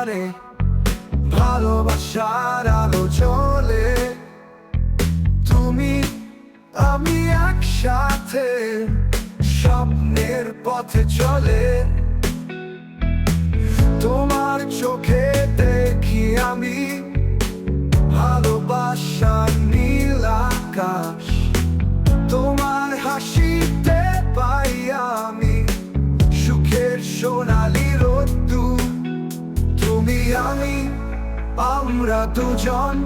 সংসারে ভালোবাসার আলো চলে। তুমি, আমি একসাথে স্বপ্নের পথে চলে। তোমার চোখে দেখি আমি ভালোবাসার নীল আকাশ। তোমার হাসিতে আমরা দুজন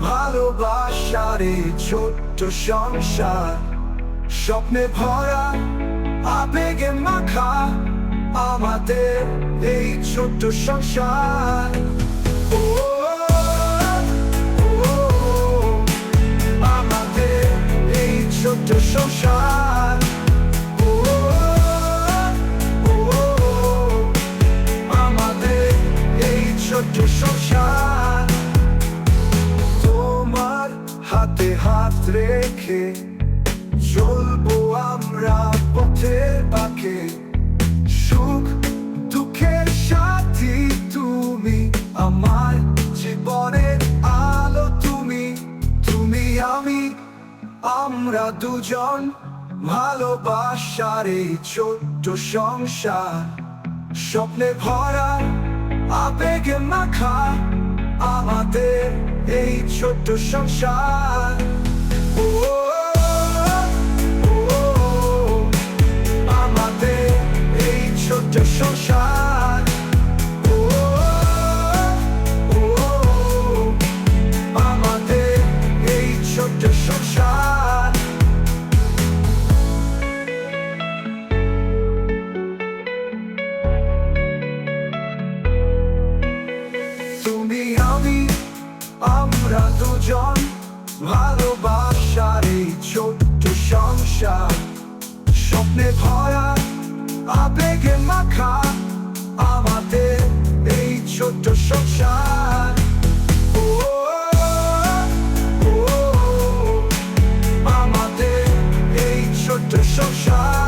ভালোবাসার ছোট্ট সংসার। স্বপ্নে ভরা, আবেগে মাখা আমাদের এই ছোট্ট সংসার। আমাদের এই ছোট্ট সংসার। আমাদের এই ছোট্ট সংসার। রেখে চলবো আমরা পথের পাখে। সুখ, দুঃখের সাথী তুমি, আমার জীবনের আলো তুমি। তুমি আমি, আমরা দুজন, ভালোবাসার এই ছোট্ট সংসার। স্বপ্নে ভরা, আবেগে মাখা আমাদের এই ছোট্ট সংসার। প্রয়োজন ভালোবাসার এই ছোট্ট সংসার স্বপ্নে ভরা আবেগে মাখা আমাদের এই ছোট্ট সংসার আমাদের এই ছোট্ট সংসার